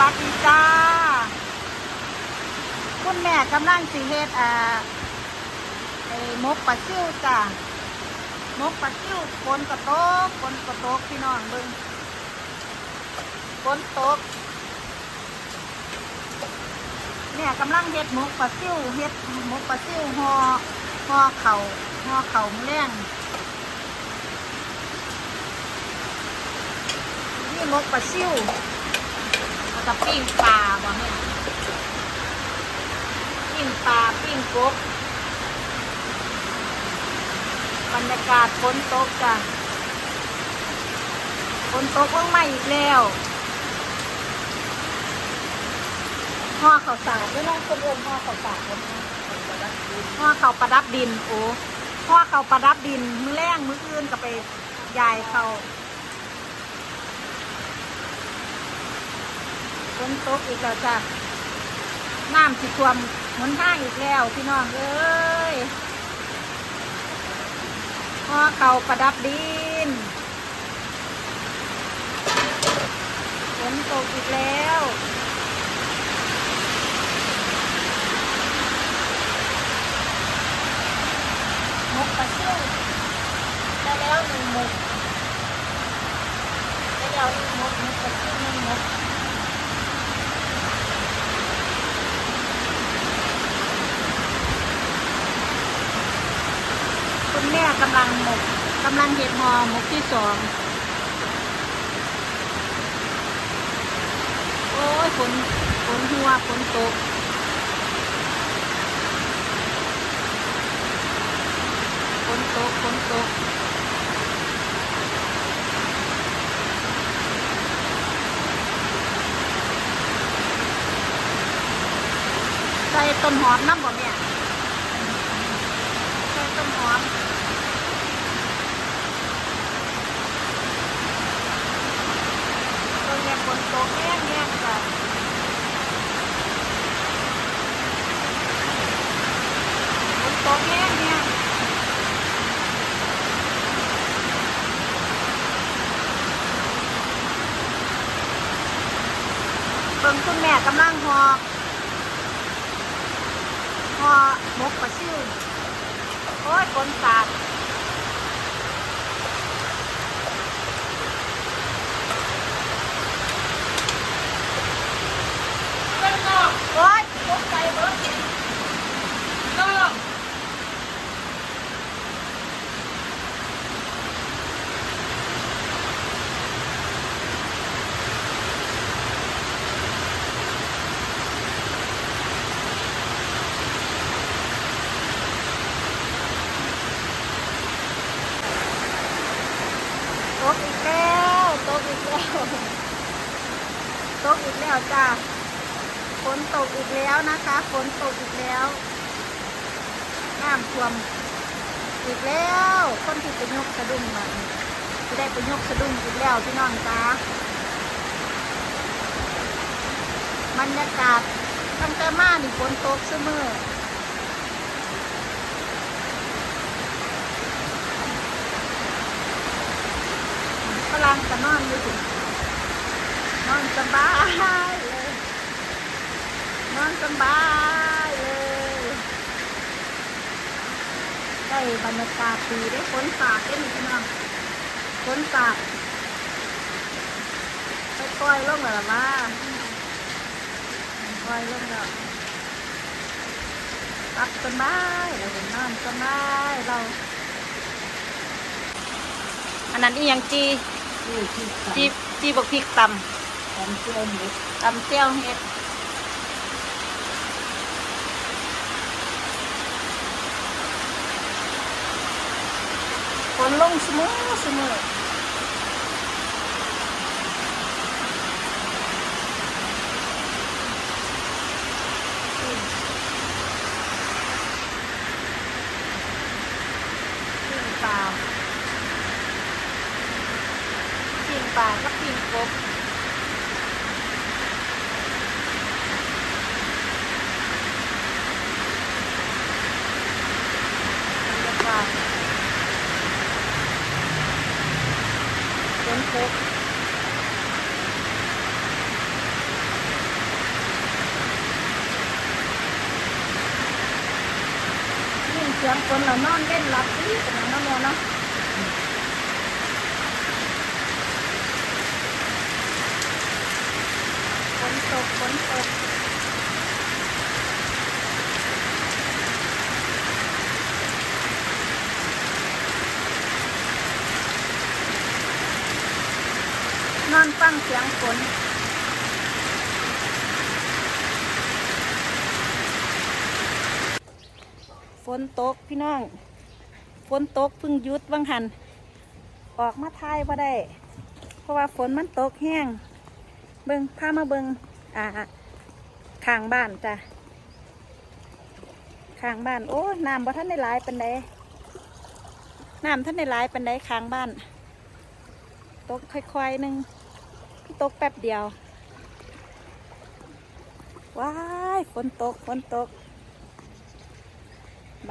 วัสดีจ้า คุณแม่กำลังสิเฮ็ดอ่าไอ้มกปลาซิ่วจ้ามกปลาซิ่วฝนกระตกฝนกระตกพี่น้องเบิ่งฝนตกเนี่ยกำลังเฮ็ดมกปลาซิ่วเฮ็ดมกปลาซิ่วห่อห่อเข่าห่อเข่ามื้อแรงนี่มกปลาซิ่ว แล้วก็ปิ้งปลาบ่เนี่ยปิ้งปลาปิ้งกบบรรยากาศฝนตกจ้ะฝนตกว่างมาอีกแล้วห่อข้าวสารด้วยน้องคนอินห่อข้าวสารด้วยนะห่อข้าวประดับดินโอ้ห่อข้าวประดับดินมือแรงมืออื่นก็ไปยายเขา ฝนตกอีกแล้วจ้ะน้ำสิท่วมหนทางอีกแล้วพี่น้องเอ้ยห่อเข่าประดับดินฝนตกอีกแล้วมกปลาซิ่วได้แล้วหนึ่งหมกได้แล้วหนึ่งหมกมกปลาซิ่วหนึ่งหมก แม่กำลังหมกกำลังเห็ดหอหมกที่สองโอ้ยฝนฝนหัวฝนตกฝนตกฝนตกใส่ต้นหอมน้ำบ่แม่ ใส่ต้นหอมต้นแง่ฝนตกแง่แง่จ้ะฝนตกแง่แง่เบิ่ง คุณแม่กำลังหอหอหมกประชื่นโอ้ยคนสาดโอ้ยตกใจเบิดน้องตกอีกแล้วตกอีกแล้วต อีกแล้วจ้าฝนตกอีกแล้วนะคะฝนตกอีกแล้วน้ำท่วมอีกแล้ว คนที่ไปยกสะดุ้งมาจะได้ไปยกสะดุ้งอีกแล้วพี่น้องจ้าบรรยากาศตั้งแต่มานี่ฝนตกเสมอกำลังจะนอนอยู่ อนสบายเลยนอนสบายเลยได้บรรยากาศดีได้ฝนสาดได้นี่พี่น้องฝนสาดค่อยลงแล้วล่ะว่าค่อยลงแล้วรับสบายเราเป็นนอนสบายเราอันนั้นอีหยังจีจีจีบกพริกตำ ตำเจียวหมูำตำเจียวเฮ็ดฝนลงเสมอเสมอปิ้งปลาปิ้งปลากับปิ้งกบ บรรยากาศ สียงฝนเรานอนเล่นหลับดีเป็นอย่างนั้นเนาะฝนตกฝนตกนอนฟังเสียงฝน นตกพี่น้องฝนตกเพึ่งยุดวังหัน ออกมาทายว่าได้ เพราะว่าฝนมันตกแห้ง เบิงพามาเบิงอ่าข้างบ้านจ้ะข้างบ้าน โอ้น้ำบ่ท่านได้หลายปันใดน้ำท่านได้หลายปันใดข้างบ้าน ตกค่อยๆหนึ่งตกแป๊บเดียว ว้ายฝนตกฝนตก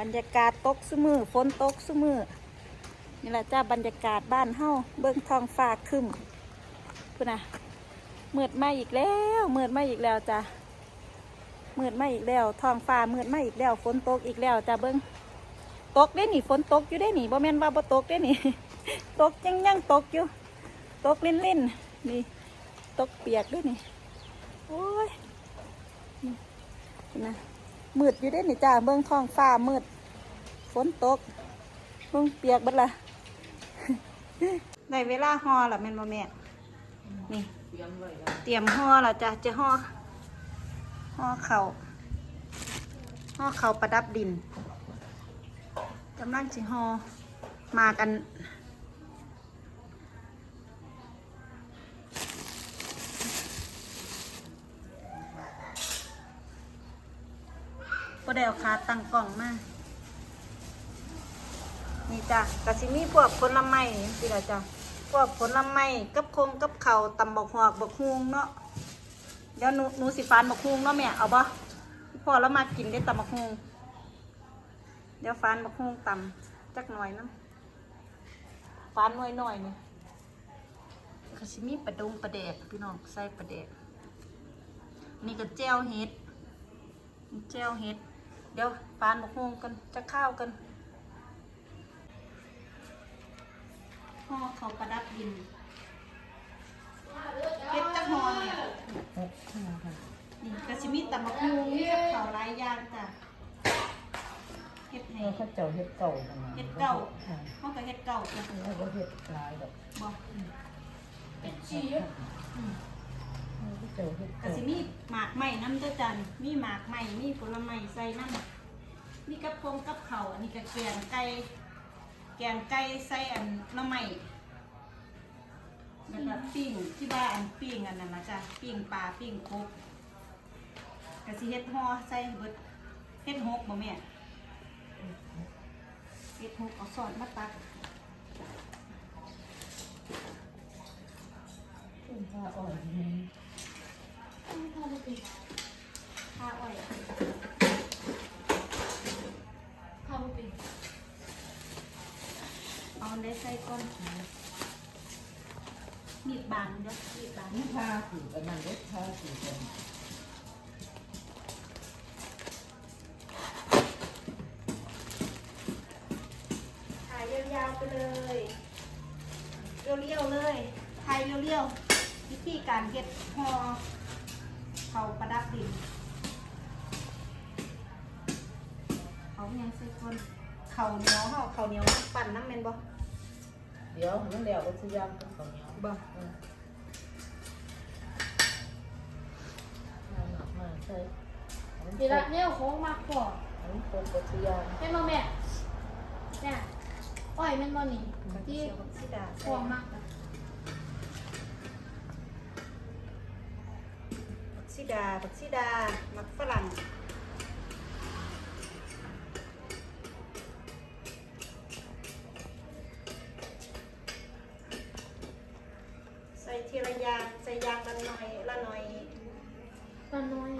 บรรยากาศตกสมือฝนตกสมือนี่แหละจ้าบรรยากาศบ้านเฮาเบิ่งทองฟ้าคึมพุ่นนะมืดมาอีกแล้วเมือดมาอีกแล้วจ้าเมือดมาอีกแล้วทองฟ้ามืดมาอีกแล้วฝนตกอีกแล้วจ้าเบิ่งตกได้หนิฝนตกอยู่ได้หนิบ่แม่นว่าบ่ตกได้หนิตกยังยังตกอยู่ ตกลิ้นลิ้นนี่ตกเปียกด้วยนี่โอ้ยนะ มืดอยู่ได้นี่จ้าเบื้องท้องฟ้ามืด ฝนตกเบื้องเปียกบัดละได้เวลาห่อละแม่นบ่แม่นี่ เตรียมห่อละจ้ะจะห่อห่อเขาห่อเขาประดับดินกำลังสิห่อมากัน ก็ได้เอาขาตั้งกล่องมา นี่จ้ะกะสิมีพวกผลไม้สิละจ้ะ พวกผลไม้กับคงกับเขาวตำบักหอกบักฮวงเนาะ เดี๋ยวหนูหนูสิฟานบักฮวงเนาะแม่ เอาบ่พ่อแล้วมากินได้ตำบักฮวงเดี๋ยวฟานบักฮวงตำจักหน่อยนะฟานหน่อยหน่อยนี่กะสิมีปลาดงปลาแดกพี่น้องใส่ปลาแดกนี่ก็แจวเห็ดนี่แจวเห็ด ดี๋ยวฟานบักฮวงกันจะข้าวกันห่อเขาวประดับดินเฮ็ดจักห่อเนี่ยหกห้าค่ะนี่กระชิมิตำบักฮูมีกับข้าวหลายอย่างจ้ะเฮ็ดให้แล้วเขาเจ้าเฮ็ดเก่านั่นน่ะเฮ็ดเก่าค่ะเฮาก็เฮ็ดเก่าจ้ะแล้วก็เฮ็ดหลายดอกบ่เป็นชีสอืมแล้วก็เจ้าเฮ็ดกระเก่าสิมีหมากไม้น้ำเด้อจ้ะนี่มีหมากไม้มีผลไม้ใส่น้ำมีกับพงกับข้าวอันนี้ก็แกงไก่แกงไก่ใส่อันหน้ำไม้แล้วก็ปิ้งที่บ้านอันปิ้งอันนั้นนะจ้ะปิ้งปลาปิ้งกบกระสิเฮ็ดห่อใส่เบิดเฮ็ดหกบ่แม่เอ็ดหกเอาสอดมาตัดเป็นผ้าอ่อนนี่ ข้าอ้อยข้าวเป็นเอาอันได้ใส่ก้อนมีดบางด้อมีดบางนี่ผ้าสีกันนั่นเด็ดผ้าสีกันถ่ายยาวๆไปเลยเรียวๆเลยถ่ายเรียวๆวิธีการเก็ดห่อ เขาประดับดิน เขายังใส่ก้อนเขาเหนียวเฮาเขาเหนียวปั่นน้ำแม่นบ่เดี๋ยวมันแล้วก็สิย่างกับข้าวเหนียวบ่อืมเอาหนักมาใส่อันนี้เดี๋ยวละเนี่ยโค้งมากกว่าอันนี้เป็นกระเทียมแม่มาแม่เนี่ยอ้อยแม่นบ่นี่กระเทีที่ยมสิดาโค้งมากอะบักซิ ดาผักซีดาหมักฝรั่งใส่ทีละยางใส่ยางละหน่อยละหน่อยละหน่อย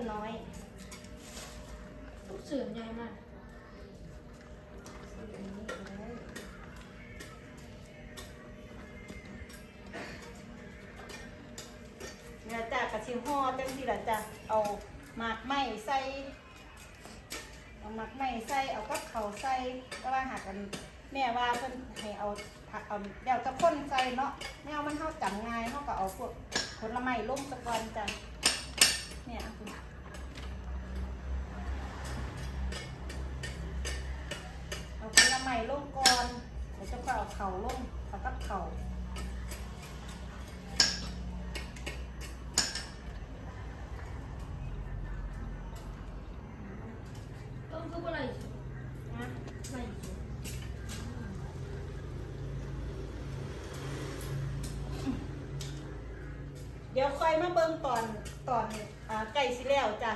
นน้อยลูกเสือใหญ่มากเนี่ยจ้ะกระชิงห่อจังสิละจ้ะเอาหมากไม้ใส่เอาหมากไม้ใส่เอากับเขาใส่ก็ว่าหากันแม่ว่าเพิ่นให้เอาผักเอาเดี๋ยวจะพ่นใส่เนาะแม่เอามันเข้าจังง่ายเขาก็เอาพวกผลไม้ล่มตะกอนจ้ะเนี่ยคุณ เอาผลไม้ลงก่อนเดี๋ยวจะก็เอาเข่าลงเอากับเข่าต้องคืออะไรนะอะไรเดี๋ยวค่อยมาเบิ่งตอนตอนอ่าไก่สิแล้วจ้ะ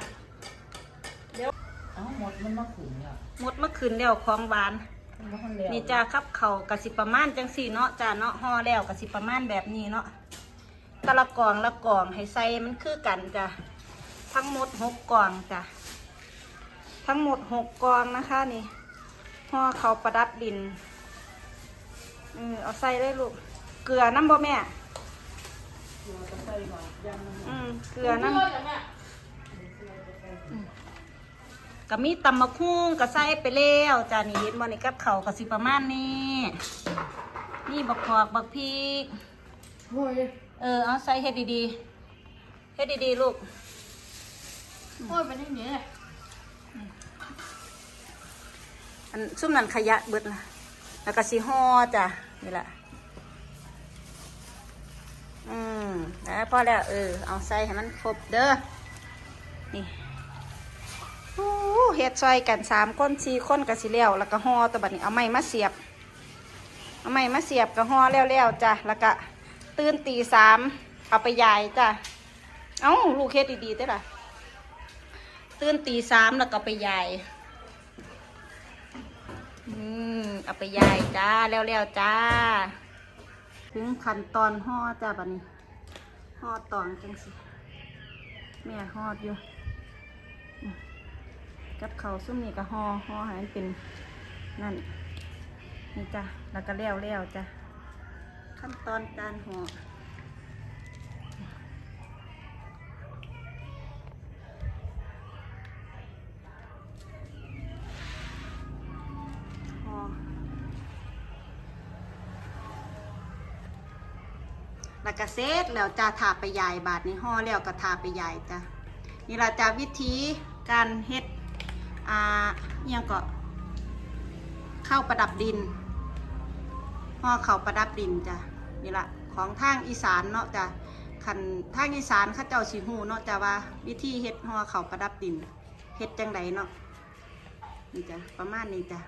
เอ้าหมดมันมาขุนเนี่ย หมดเมื่อคืนแล้วของหวานมั นบ่ทันแล้วนี่จ้าครับเขากะสิประมาณจังสี่เนาะจ้าเนาะห่อแล้วกะสิประมาณแบบนี้เนาะแตะละกล่องละกล่องให้ใส่มันคือกันจ้ะทั้งหมดหกกล่องจ้ะทั้งหมดหกกล่องนะคะนี่ห่อเขาวประดับดินเออเอาใส่ได้ลูกเกลือน้ำบ่แม่ตัวจะใส่หน่อยยังมันอืมเกลือน้ำเพื่อนเนี่ย ก็มีตำมะคุ้งก็ใส่ไปแล้วจ้านี่เห็นบ่นี่กับเขาวก็สิประมาณนี้นี่บักพอกบักพริกโอ้ยเออเอาใส่เฮ็ดดีๆเฮ็ดดีๆลูกโอ้ยเป็นอย่างนี้เลยอันซุ่มนั่นขยะเบิดละแล้วก็สิห่อจ้ะนี่แหละอืมแล้วพอแล้วเออเอาใส่ให้มันครบเด้อนี่โอ้ เฮ็ดซอยกันสามคนสี่คนก็สิแล้วแล้วก็ห่อแตะบัดนี้เอาไม้มาเสียบ เอาไม้มาเสียบก็ห่อแล้วๆจ้ะแล้วก็ตื่นตีสามเอาไปยายจ้ะเอ้าลูกเฮ็ดดีๆเด้ล่ะ ตื่นตีสามแล้วก็ไปยายอืมเอาไปยายจ้าแล้วๆจ้า ถึงขั้นตอนห่อจ้าบัดนี้ห่อตองจังสิแม่ห่ออยู่อืม กับเขาซุ่มนี่ก็ห่อห่อให้มันเป็นนั่นนี่จ้ะแล้วก็แล้วแล้วจ้ะขั้นตอนการห่อห่อแล้วก็เสร็จแล้วจ้าทาไปยายบาทนี้ห่อแล้วก็ทาไปยายจ้ะนี่ละจ้าวิธีการเฮ็ด อ่าอิหยังก็ข้าวประดับดินห่อเขาวประดับดินจ้ะนี่ละของทางอีสานเนาะจ้ะคันทางอีสานข้าเจ้าสีหูเนาะจ้ะว่า วิธีเฮ็ดห่อเขาวประดับดินเฮ็ดจังไดเนาะนี่จ้ะประมาณนี้จ้ะ